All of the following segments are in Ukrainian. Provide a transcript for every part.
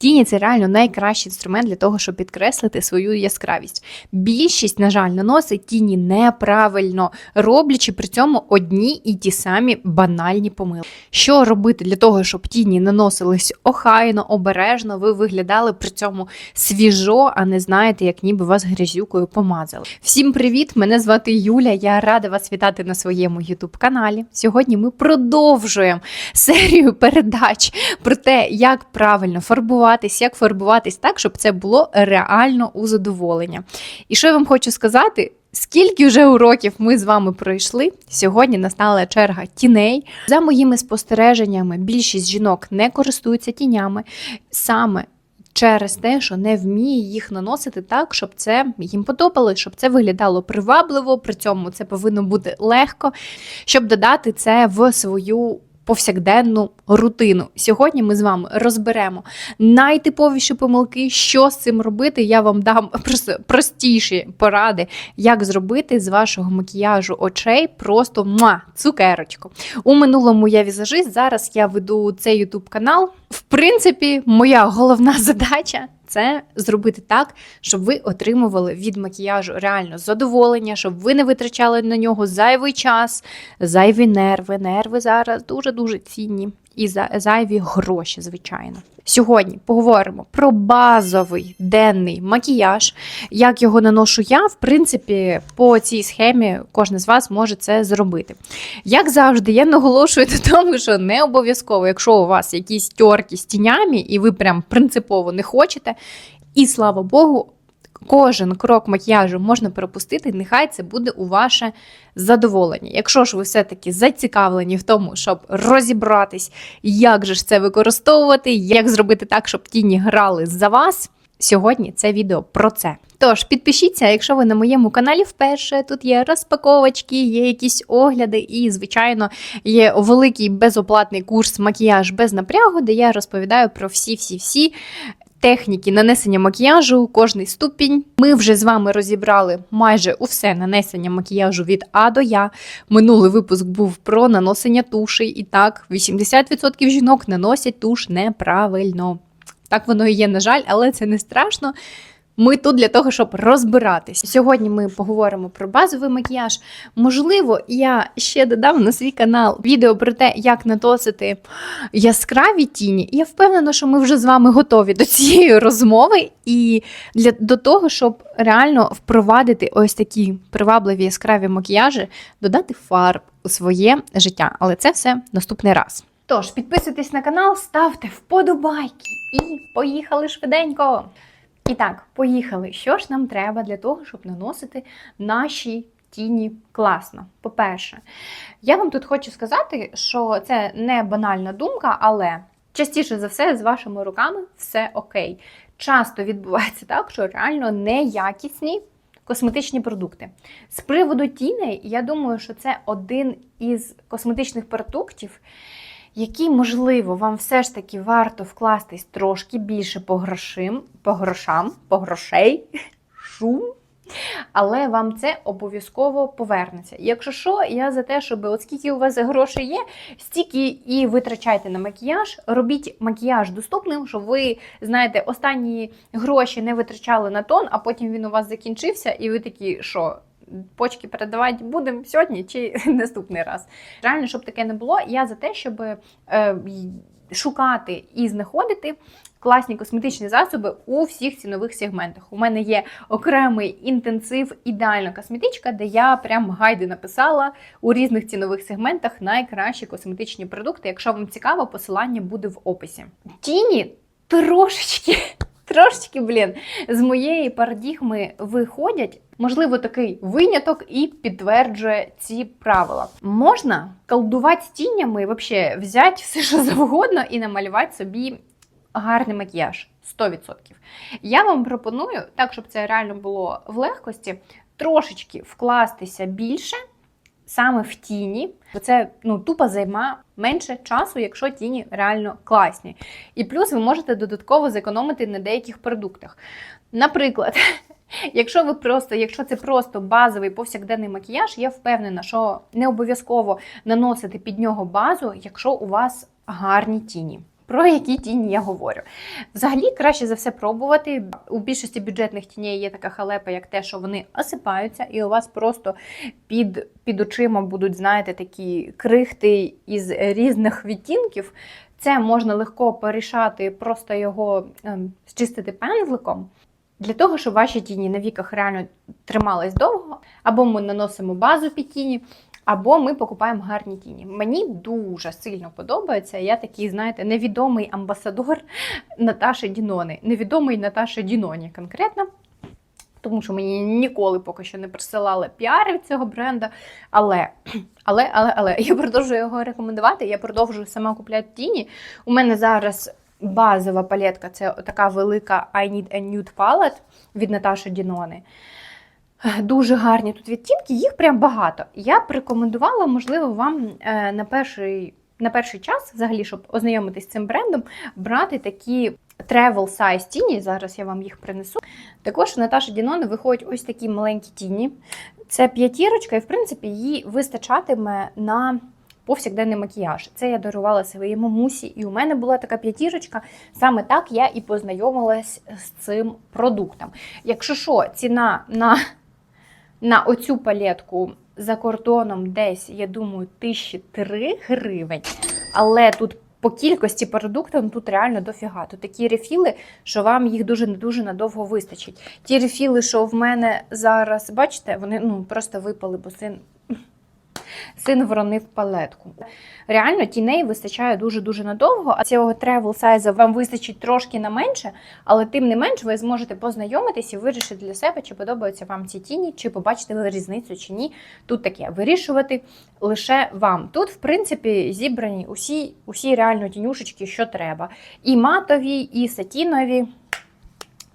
Тіні це реально найкращий інструмент для того, щоб підкреслити свою яскравість. Більшість, на жаль, наносить тіні неправильно, роблячи при цьому одні і ті самі банальні помилки. Що робити для того, щоб тіні наносились охайно, обережно, ви виглядали при цьому свіжо, а не знаєте, як ніби вас грязюкою помазали. Всім привіт! Мене звати Юля. Я рада вас вітати на своєму youtube каналі. Сьогодні ми продовжуємо серію передач про те, як правильно фарбуватись, як фарбуватись так, щоб це було реально у задоволення. І що я вам хочу сказати? Скільки вже уроків ми з вами пройшли? Сьогодні настала черга тіней. За моїми спостереженнями, більшість жінок не користуються тінями саме через те, що не вміє їх наносити так, щоб це їм подобалось, щоб це виглядало привабливо. При цьому це повинно бути легко, щоб додати це в свою. Повсякденну рутину. Сьогодні ми з вами розберемо найтиповіші помилки, що з цим робити. Я вам дам простіші поради, як зробити з вашого макіяжу очей просто муа, цукерочку. У минулому я візажист. Зараз я веду цей ютуб канал. В принципі, моя головна задача. Це зробити так, щоб ви отримували від макіяжу реально задоволення, щоб ви не витрачали на нього зайвий час, зайві нерви. Нерви зараз дуже-дуже цінні і за- зайві гроші, звичайно. Сьогодні поговоримо про базовий денний макіяж. Як його наношу я, в принципі, по цій схемі кожен з вас може це зробити. Як завжди, я наголошую на тому, що не обов'язково, якщо у вас якісь тьорки з тінями, і ви прям принципово не хочете, і слава Богу, кожен крок макіяжу можна пропустити, нехай це буде у ваше задоволення. Якщо ж ви все-таки зацікавлені в тому, щоб розібратись, як же ж це використовувати, як зробити так, щоб тіні грали за вас. Сьогодні це відео про це. Тож підпишіться, якщо ви на моєму каналі вперше. Тут є розпаковочки, є якісь огляди, і, звичайно, є великий безоплатний курс макіяж без напрягу, де я розповідаю про всі-всі-всі техніки нанесення макіяжу, кожний ступінь. Ми вже з вами розібрали майже усе нанесення макіяжу від А до Я. Минулий випуск був про наносення туші. І так, 80% жінок наносять туш неправильно. Так воно і є, на жаль, але це не страшно. Ми тут для того, щоб розбиратись. Сьогодні ми поговоримо про базовий макіяж. Можливо, я ще додам на свій канал відео про те, як натосити яскраві тіні. Я впевнена, що ми вже з вами готові до цієї розмови і для до того, щоб реально впровадити ось такі привабливі яскраві макіяжі, додати фарб у своє життя. Але це все наступний раз. Тож, підписуйтесь на канал, ставте вподобайки і поїхали швиденько. І так, поїхали. Що ж нам треба для того, щоб наносити наші тіні класно? По-перше, я вам тут хочу сказати, що це не банальна думка, але частіше за все з вашими руками все окей. Часто відбувається так, що реально неякісні косметичні продукти. З приводу тіней, я думаю, що це один із косметичних продуктів, який, можливо, вам все ж таки варто вкластись трошки більше по грошим, по грошам, по грошей, шум. Але вам це обов'язково повернеться. Якщо що, я за те, щоб от скільки у вас грошей є, стільки і витрачайте на макіяж. Робіть макіяж доступним, щоб ви знаєте, останні гроші не витрачали на тон, а потім він у вас закінчився, і ви такі, що почки передавати будемо сьогодні чи наступний раз. Реально, щоб таке не було, я за те, щоб е, шукати і знаходити класні косметичні засоби у всіх цінових сегментах. У мене є окремий інтенсив ідеальна косметичка, де я прям гайди написала у різних цінових сегментах найкращі косметичні продукти. Якщо вам цікаво, посилання буде в описі. Тіні трошечки. Трошечки, блін, з моєї парадігми виходять, можливо, такий виняток і підтверджує ці правила. Можна колдувати тінями, взагалі взяти все, що завгодно, і намалювати собі гарний макіяж 100%. Я вам пропоную, так, щоб це реально було в легкості, трошечки вкластися більше саме в тіні, бо це ну, тупо займа менше часу, якщо тіні реально класні. І плюс ви можете додатково зекономити на деяких продуктах. Наприклад, якщо ви просто, якщо це просто базовий повсякденний макіяж, я впевнена, що не обов'язково наносити під нього базу, якщо у вас гарні тіні. Про які тіні я говорю? Взагалі, краще за все пробувати. У більшості бюджетних тіней є така халепа, як те, що вони осипаються, і у вас просто під, під очима будуть, знаєте, такі крихти із різних відтінків. Це можна легко порішати, просто його ем, зчистити пензликом. Для того, щоб ваші тіні на віках реально тримались довго, або ми наносимо базу під тіні, або ми покупаємо гарні тіні. Мені дуже сильно подобається. Я такий, знаєте, невідомий амбасадор Наташі Дінони. Невідомий Наташі Діноні конкретно. Тому що мені ніколи поки що не присилали піарів цього бренда. Але, але, але, але я продовжую його рекомендувати. Я продовжую сама купляти тіні. У мене зараз базова палетка це така велика I Need a Nude Palette від Наташі Дінони. Дуже гарні тут відтінки, їх прям багато. Я б рекомендувала, можливо, вам е, на перший, на перший час, взагалі, щоб ознайомитись з цим брендом, брати такі travel size тіні. Зараз я вам їх принесу. Також у Наташі Дінони виходять ось такі маленькі тіні. Це п'ятірочка, і в принципі її вистачатиме на повсякденний макіяж. Це я дарувала своїй мамусі, і у мене була така п'ятірочка. Саме так я і познайомилась з цим продуктом. Якщо що, ціна на, на оцю палетку за кордоном десь, я думаю, тисячі три гривень. Але тут по кількості продуктів тут реально дофіга. Тут такі рефіли, що вам їх дуже дуже надовго вистачить. Ті рефіли, що в мене зараз, бачите, вони ну, просто випали, бо син. Син вронив палетку. Реально, тіней вистачає дуже-дуже надовго, а цього тревел сайзу вам вистачить трошки на менше, але тим не менш ви зможете познайомитись і вирішити для себе, чи подобаються вам ці тіні, чи побачите ви різницю, чи ні. Тут таке вирішувати лише вам. Тут, в принципі, зібрані усі, усі реально тінюшечки, що треба. І матові, і сатінові.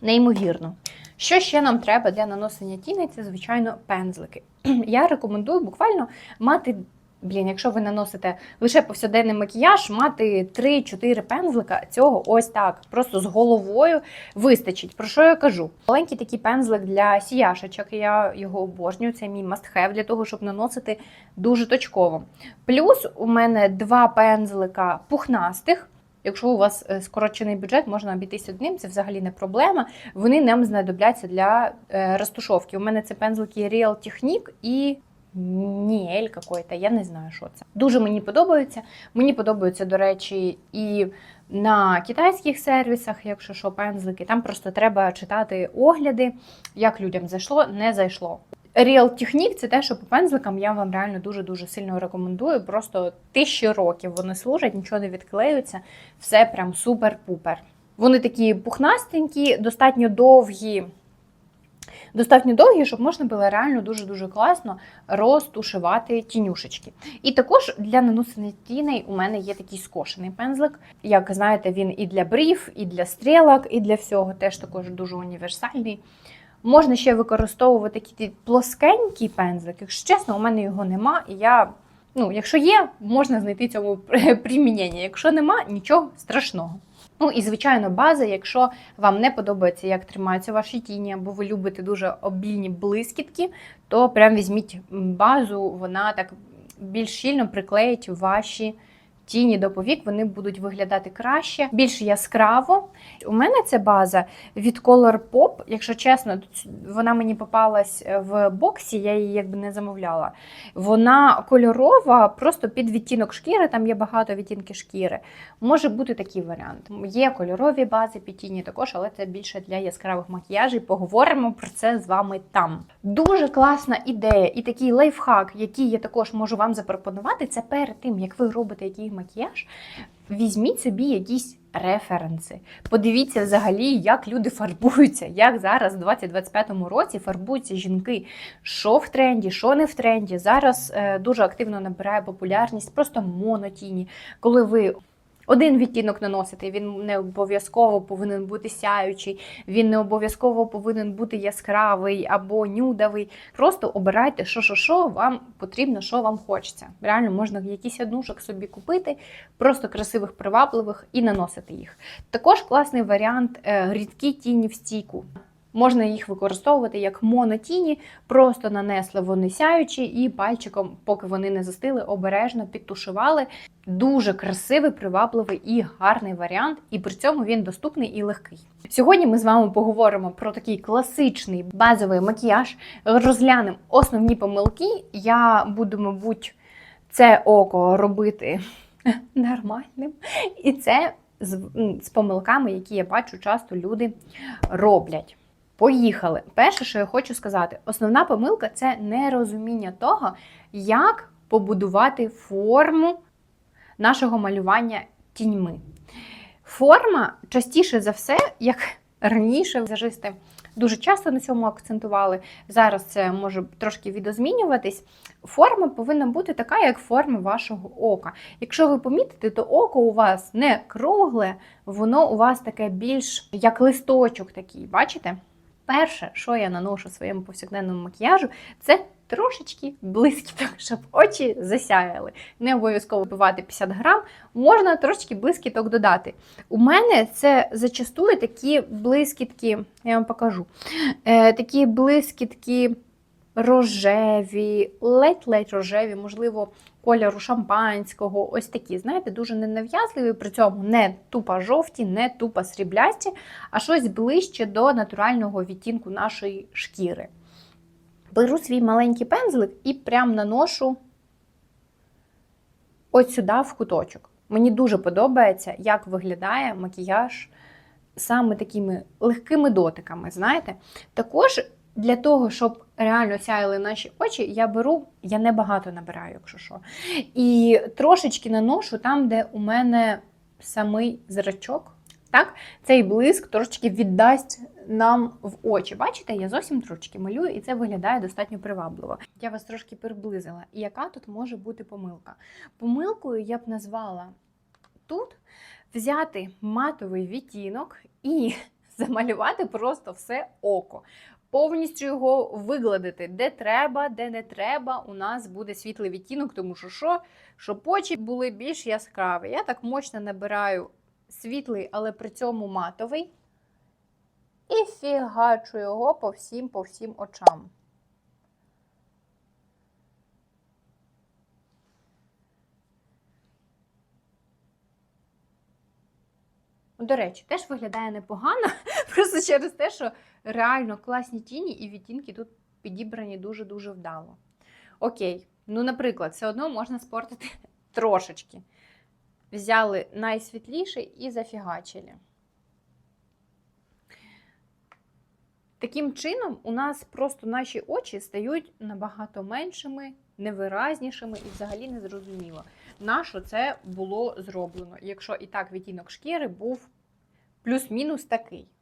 Неймовірно. Що ще нам треба для наносення тіней? Це, звичайно, пензлики. Я рекомендую буквально мати. Блін, якщо ви наносите лише повсякденний макіяж, мати 3-4 пензлика цього ось так, просто з головою вистачить. Про що я кажу? Маленький такий пензлик для сіяшечок, я його обожнюю, це мій must-have для того, щоб наносити дуже точково. Плюс у мене два пензлика пухнастих. Якщо у вас е, скорочений бюджет, можна обійтись одним, це взагалі не проблема. Вони нам знадобляться для е, розтушовки. У мене це пензлики Real Technique і Ніель какой-то, я не знаю, що це. Дуже мені подобається. Мені подобаються, до речі, і на китайських сервісах, якщо що, пензлики. Там просто треба читати огляди, як людям зайшло, не зайшло. Real Technique – це те, що по пензликам я вам реально дуже-дуже сильно рекомендую. Просто тисячі років вони служать, нічого не відклеються, все прям супер-пупер. Вони такі пухнастенькі, достатньо довгі. Достатньо довгі, щоб можна було реально дуже-дуже класно розтушувати тінюшечки. І також для наносення тіней у мене є такий скошений пензлик. Як знаєте, він і для брів, і для стрілок, і для всього теж також дуже універсальний. Можна ще використовувати такий плоскенький пензлик. Якщо чесно, у мене його нема. І я, ну, якщо є, можна знайти цьому примінення. Якщо нема, нічого страшного. Ну і звичайно, база, якщо вам не подобається, як тримаються ваші тіні, або ви любите дуже обільні блискітки, то прям візьміть базу, вона так більш щільно приклеїть ваші тіні до повік, вони будуть виглядати краще, більш яскраво. У мене ця база від Color Pop, якщо чесно, вона мені попалась в боксі, я її якби не замовляла. Вона кольорова, просто під відтінок шкіри, там є багато відтінків шкіри. Може бути такий варіант. Є кольорові бази під тіні також, але це більше для яскравих макіяжів. Поговоримо про це з вами там. Дуже класна ідея і такий лайфхак, який я також можу вам запропонувати, це перед тим, як ви робите який макіяж, візьміть собі якісь референси. Подивіться взагалі, як люди фарбуються, як зараз, у 2025 році, фарбуються жінки. Що в тренді, що не в тренді. Зараз е, дуже активно набирає популярність, просто монотіні. Коли ви один відтінок наносити, він не обов'язково повинен бути сяючий, він не обов'язково повинен бути яскравий або нюдовий. Просто обирайте, що що що вам потрібно, що вам хочеться. Реально можна якийсь однушок собі купити, просто красивих, привабливих і наносити їх. Також класний варіант е, рідкі тіні в стійку. Можна їх використовувати як монотіні, просто нанесли вони сяючі і пальчиком, поки вони не застили, обережно підтушували. Дуже красивий, привабливий і гарний варіант, і при цьому він доступний і легкий. Сьогодні ми з вами поговоримо про такий класичний базовий макіяж, розглянемо основні помилки. Я буду, мабуть, це око робити нормальним. І це з, з помилками, які я бачу, часто люди роблять. Поїхали. Перше, що я хочу сказати, основна помилка це нерозуміння того, як побудувати форму нашого малювання тіньми. Форма частіше за все, як раніше візажисти дуже часто на цьому акцентували. Зараз це може трошки відозмінюватись. Форма повинна бути така, як форма вашого ока. Якщо ви помітите, то око у вас не кругле, воно у вас таке більш як листочок такий, бачите? Перше, що я наношу своєму повсякденному макіяжу, це трошечки блискіток, щоб очі засяяли. Не обов'язково вбивати 50 грам, можна трошечки блискіток додати. У мене це зачастую такі блискітки, я вам покажу, е, такі блискітки рожеві, ледь-ледь рожеві, можливо, кольору шампанського, ось такі, знаєте, дуже ненав'язливі, при цьому не тупо жовті, не тупо сріблясті, а щось ближче до натурального відтінку нашої шкіри. Беру свій маленький пензлик і прям наношу ось сюди в куточок. Мені дуже подобається, як виглядає макіяж саме такими легкими дотиками. Знаєте? Також для того, щоб реально сяяли наші очі, я беру, я небагато набираю, якщо що. І трошечки наношу там, де у мене самий зрачок. Так, цей блиск трошечки віддасть нам в очі. Бачите, я зовсім трошечки малюю, і це виглядає достатньо привабливо. Я вас трошки приблизила. І яка тут може бути помилка? Помилкою я б назвала тут взяти матовий відтінок і замалювати просто все око. Повністю його вигладити, де треба, де не треба. У нас буде світлий відтінок, тому що що? Щоб очі були більш яскраві. Я так мощно набираю світлий, але при цьому матовий. І фігачу його по всім, по всім очам. До речі, теж виглядає непогано, просто через те, що реально класні тіні і відтінки тут підібрані дуже-дуже вдало. Окей, ну, наприклад, все одно можна спортити трошечки. Взяли найсвітліший і зафігачили. Таким чином, у нас просто наші очі стають набагато меншими, невиразнішими і взагалі не зрозуміло, на що це було зроблено, якщо і так відтінок шкіри був плюс-мінус такий.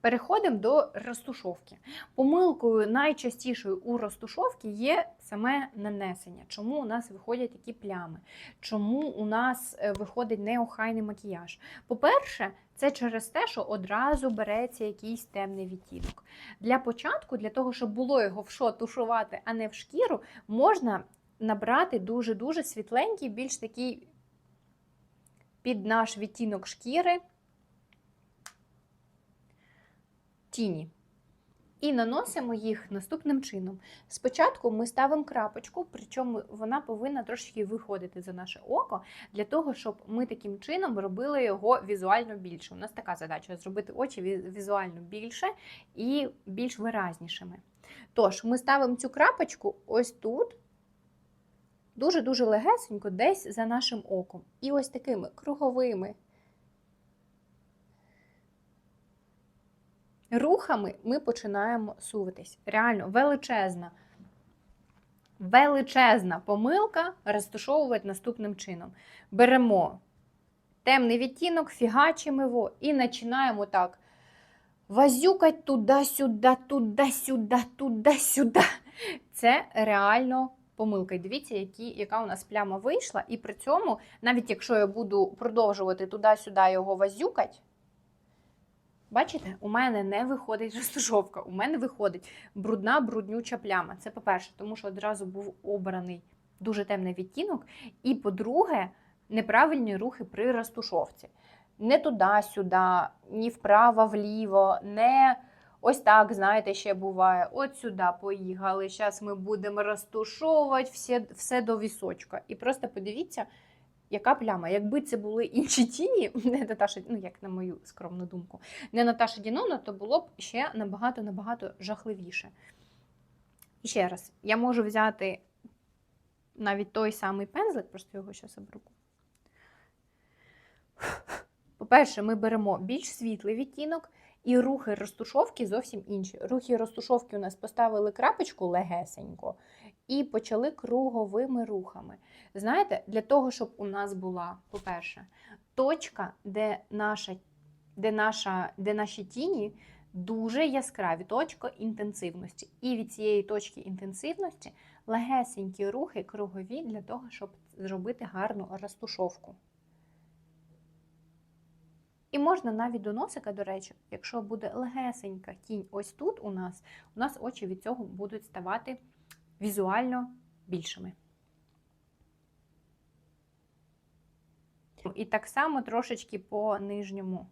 Переходимо до розтушовки. Помилкою найчастішою у розтушовці є саме нанесення. Чому у нас виходять такі плями? Чому у нас е, виходить неохайний макіяж? По-перше, це через те, що одразу береться якийсь темний відтінок. Для початку, для того, щоб було його в що тушувати, а не в шкіру, можна набрати дуже-дуже світленький, більш такий під наш відтінок шкіри тіні. І наносимо їх наступним чином. Спочатку ми ставимо крапочку, причому вона повинна трошки виходити за наше око, для того, щоб ми таким чином робили його візуально більше. У нас така задача зробити очі візуально більше і більш виразнішими. Тож, ми ставимо цю крапочку ось тут, дуже-дуже легесенько, десь за нашим оком. І ось такими круговими рухами ми починаємо суватись. Реально величезна. Величезна помилка розташовувати наступним чином. Беремо темний відтінок, фігачимо його і починаємо так вазюкати туди-сюди, туди-сюди, туди-сюди. Це реально помилка. І дивіться, які, яка у нас пляма вийшла. І при цьому, навіть якщо я буду продовжувати туди-сюди його вазюкати, Бачите, у мене не виходить розтушовка, у мене виходить брудна, бруднюча пляма. Це по-перше, тому що одразу був обраний дуже темний відтінок. І по-друге, неправильні рухи при розтушовці. Не туди-сюди, ні вправо-вліво, не Ось так, знаєте, ще буває. От сюди поїхали. Зараз ми будемо розтушовувати все, все до вісочка. І просто подивіться, яка пляма. Якби це були інші тіні, не Наташа, ну як на мою скромну думку, не Наташа Дінона, то було б ще набагато-набагато жахливіше. І ще раз, я можу взяти навіть той самий пензлик, просто його зараз обруку. По-перше, ми беремо більш світлий відтінок, і рухи розтушовки зовсім інші. Рухи розтушовки у нас поставили крапочку легесенько і почали круговими рухами. Знаєте, для того, щоб у нас була, по-перше, точка, де наша, де наша, де наші тіні дуже яскраві, точка інтенсивності. І від цієї точки інтенсивності легесенькі рухи кругові для того, щоб зробити гарну розтушовку. І можна навіть до носика, до речі, якщо буде легесенька тінь ось тут у нас, у нас очі від цього будуть ставати візуально більшими. І так само трошечки по нижньому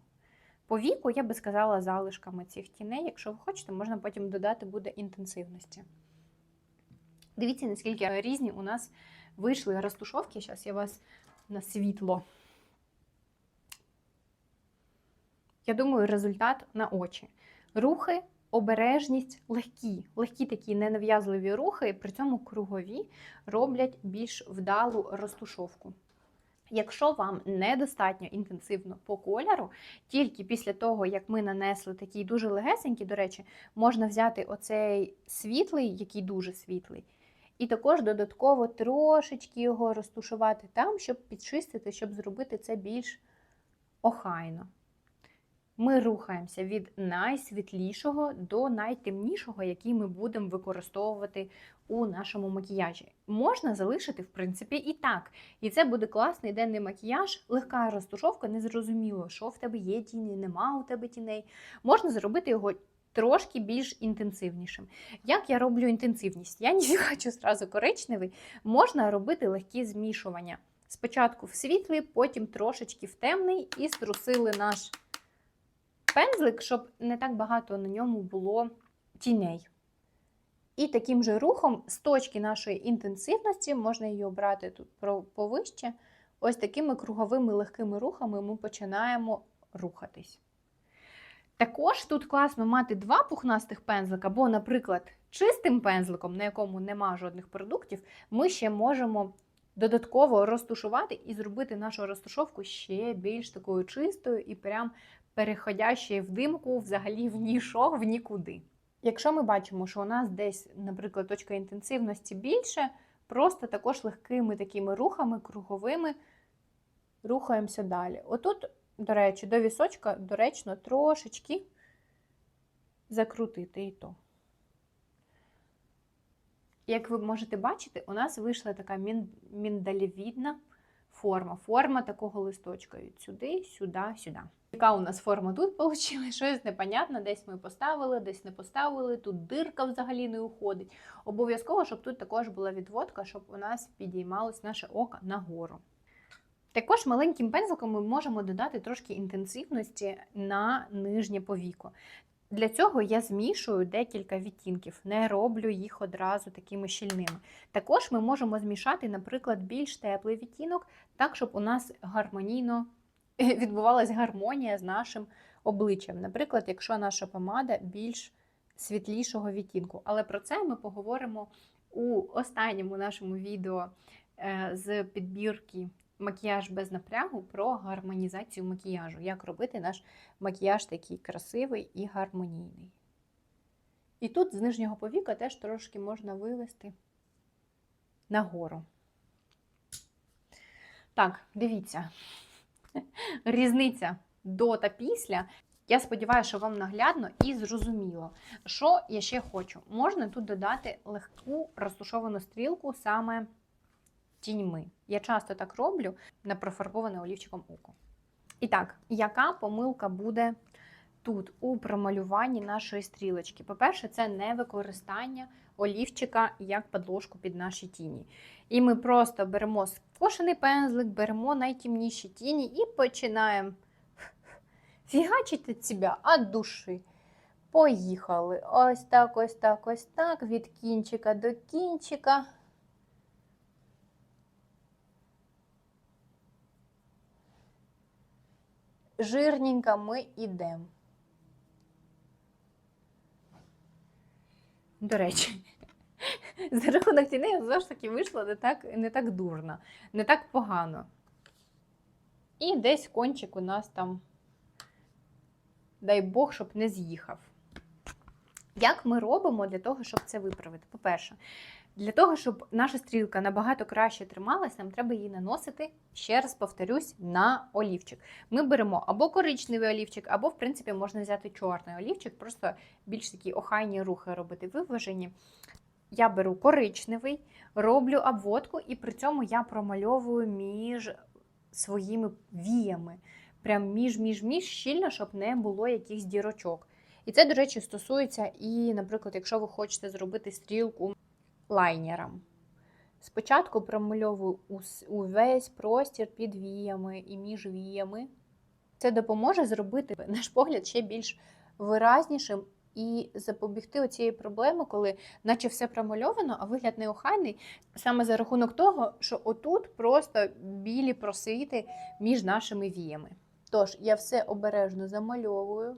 повіку, я би сказала, залишками цих тіней. Якщо ви хочете, можна потім додати буде інтенсивності. Дивіться, наскільки різні у нас вийшли розтушовки. Зараз я вас на світло. Я думаю, результат на очі. Рухи, обережність, легкі, легкі такі ненав'язливі рухи, при цьому кругові роблять більш вдалу розтушовку. Якщо вам недостатньо інтенсивно по кольору, тільки після того, як ми нанесли такий дуже легесенький, до речі, можна взяти оцей світлий, який дуже світлий, і також додатково трошечки його розтушувати там, щоб підчистити, щоб зробити це більш охайно. Ми рухаємося від найсвітлішого до найтемнішого, який ми будемо використовувати у нашому макіяжі. Можна залишити, в принципі, і так. І це буде класний денний макіяж, легка розтушовка, незрозуміло, що в тебе є тіні, нема у тебе тіней. Можна зробити його трошки більш інтенсивнішим. Як я роблю інтенсивність? Я не хочу зразу коричневий, можна робити легкі змішування. Спочатку в світлий, потім трошечки в темний і струсили наш пензлик, щоб не так багато на ньому було тіней. І таким же рухом з точки нашої інтенсивності, можна її обрати тут повище, ось такими круговими легкими рухами ми починаємо рухатись. Також тут класно мати два пухнастих пензлика, або, наприклад, чистим пензликом, на якому нема жодних продуктів, ми ще можемо додатково розтушувати і зробити нашу розтушовку ще більш такою чистою і прям переходящої в димку взагалі в нішок, в нікуди. Якщо ми бачимо, що у нас десь, наприклад, точка інтенсивності більше, просто також легкими такими рухами, круговими рухаємося далі. Отут, до речі, до вісочка доречно трошечки закрутити і то. Як ви можете бачити, у нас вийшла така міндалівідна форма. Форма такого листочка від сюди, сюди, сюди. Яка у нас форма тут вийшла? Щось непонятне, десь ми поставили, десь не поставили, тут дирка взагалі не уходить. Обов'язково, щоб тут також була відводка, щоб у нас підіймалось наше око нагору. Також маленьким пензликом ми можемо додати трошки інтенсивності на нижнє повіко. Для цього я змішую декілька відтінків, не роблю їх одразу такими щільними. Також ми можемо змішати, наприклад, більш теплий відтінок, так, щоб у нас гармонійно відбувалася гармонія з нашим обличчям. Наприклад, якщо наша помада більш світлішого відтінку. Але про це ми поговоримо у останньому нашому відео е, з підбірки макіяж без напрягу про гармонізацію макіяжу. Як робити наш макіяж такий красивий і гармонійний. І тут з нижнього повіка теж трошки можна вивести нагору. Так, дивіться. Різниця до та після. Я сподіваюся, що вам наглядно і зрозуміло. Що я ще хочу? Можна тут додати легку розтушовану стрілку саме тіньми. Я часто так роблю на профарбоване олівчиком око. І так, яка помилка буде тут у промалюванні нашої стрілочки? По-перше, це не використання олівчика як подложку під наші тіні. І ми просто беремо скошений пензлик, беремо найтемніші тіні і починаємо фігачити себе від душі. Поїхали. Ось так, ось так, ось так. Від кінчика до кінчика. Жирненько ми йдемо. До речі, за рахунок тіней все ж таки вийшло не так, не так дурно, не так погано. І десь кончик у нас там, дай Бог, щоб не з'їхав. Як ми робимо для того, щоб це виправити? По-перше, для того, щоб наша стрілка набагато краще трималась, нам треба її наносити, ще раз повторюсь, на олівчик. Ми беремо або коричневий олівчик, або, в принципі, можна взяти чорний олівчик, просто більш такі охайні рухи робити виважені. Я беру коричневий, роблю обводку, і при цьому я промальовую між своїми віями. Прям між-між-між щільно, щоб не було якихось дірочок. І це, до речі, стосується і, наприклад, якщо ви хочете зробити стрілку лайнером. Спочатку промальовую увесь простір під віями і між віями. Це допоможе зробити наш погляд ще більш виразнішим і запобігти оцієї проблеми, коли наче все промальовано, а вигляд неохайний, саме за рахунок того, що отут просто білі просвіти між нашими віями. Тож, я все обережно замальовую,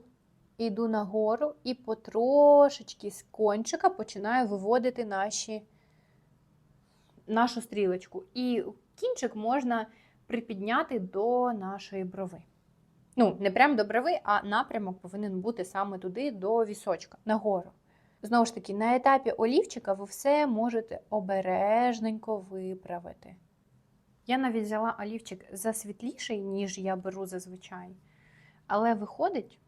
йду нагору і потрошечки з кончика починаю виводити наші, нашу стрілочку. І кінчик можна припідняти до нашої брови. Ну, не прямо до брови, а напрямок повинен бути саме туди, до вісочка, нагору. Знову ж таки, на етапі олівчика ви все можете обережненько виправити. Я навіть взяла олівчик засвітліший, ніж я беру зазвичай. Але виходить,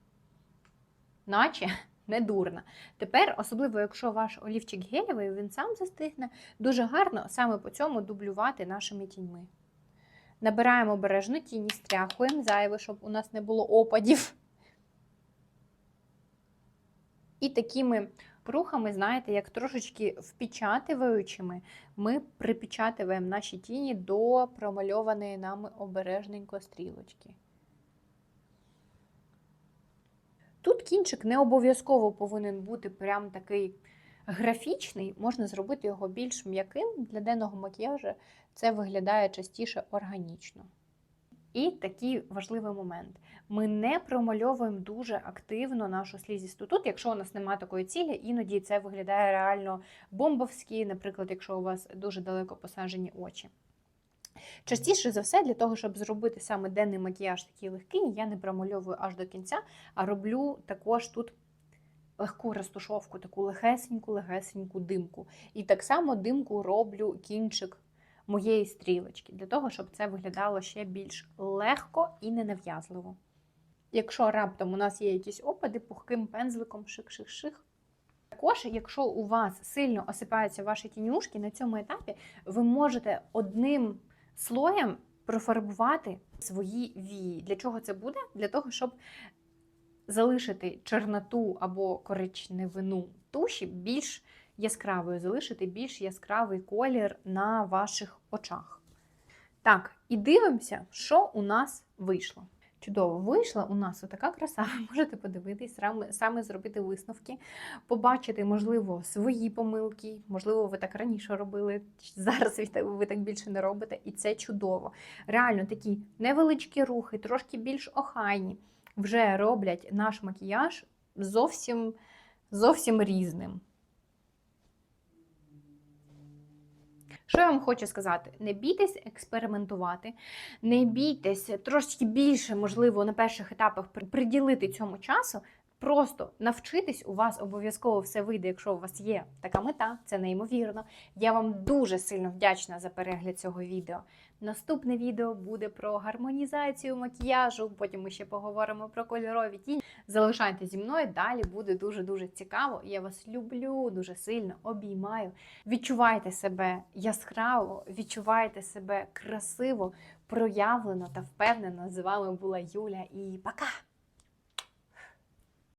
наче не дурно. Тепер, особливо, якщо ваш олівчик гелєвий, він сам застигне, дуже гарно саме по цьому дублювати нашими тіньми. Набираємо обережно тіні, стряхуємо зайве, щоб у нас не було опадів. І такими рухами, знаєте, як трошечки впечатуючими, ми припечатуємо наші тіні до промальованої нами обережненько стрілочки. Тут кінчик не обов'язково повинен бути прям такий графічний, можна зробити його більш м'яким. Для денного макіяжу це виглядає частіше органічно. І такий важливий момент. Ми не промальовуємо дуже активно нашу слізісту. Тут, якщо у нас немає такої цілі, іноді це виглядає реально бомбовськи, наприклад, якщо у вас дуже далеко посаджені очі. Частіше за все, для того, щоб зробити саме денний макіяж такий легкий, я не промальовую аж до кінця, а роблю також тут легку розтушовку, таку легесеньку, легесеньку димку. І так само димку роблю кінчик моєї стрілочки, для того, щоб це виглядало ще більш легко і ненав'язливо. Якщо раптом у нас є якісь опади, пухким пензликом шик-шик-шик. Також, якщо у вас сильно осипаються ваші тінюшки, на цьому етапі ви можете одним слоєм профарбувати свої вії. Для чого це буде? Для того, щоб залишити чорноту або коричневину туші більш яскравою, залишити більш яскравий колір на ваших очах. Так, і дивимося, що у нас вийшло. Чудово, вийшла у нас отака краса. Ви можете подивитись, саме, зробити висновки, побачити, можливо, свої помилки. Можливо, ви так раніше робили. Зараз ви так більше не робите, і це чудово. Реально такі невеличкі рухи, трошки більш охайні, вже роблять наш макіяж зовсім, зовсім різним. Що я вам хочу сказати? Не бійтесь експериментувати, не бійтесь трошки більше, можливо, на перших етапах приділити цьому часу. Просто навчитись, у вас обов'язково все вийде, якщо у вас є така мета, це неймовірно. Я вам дуже сильно вдячна за перегляд цього відео. Наступне відео буде про гармонізацію макіяжу, потім ми ще поговоримо про кольорові тіні. Залишайтеся зі мною, далі буде дуже-дуже цікаво. Я вас люблю дуже сильно, обіймаю. Відчувайте себе яскраво, відчувайте себе красиво, проявлено та впевнено. З вами була Юля і пока!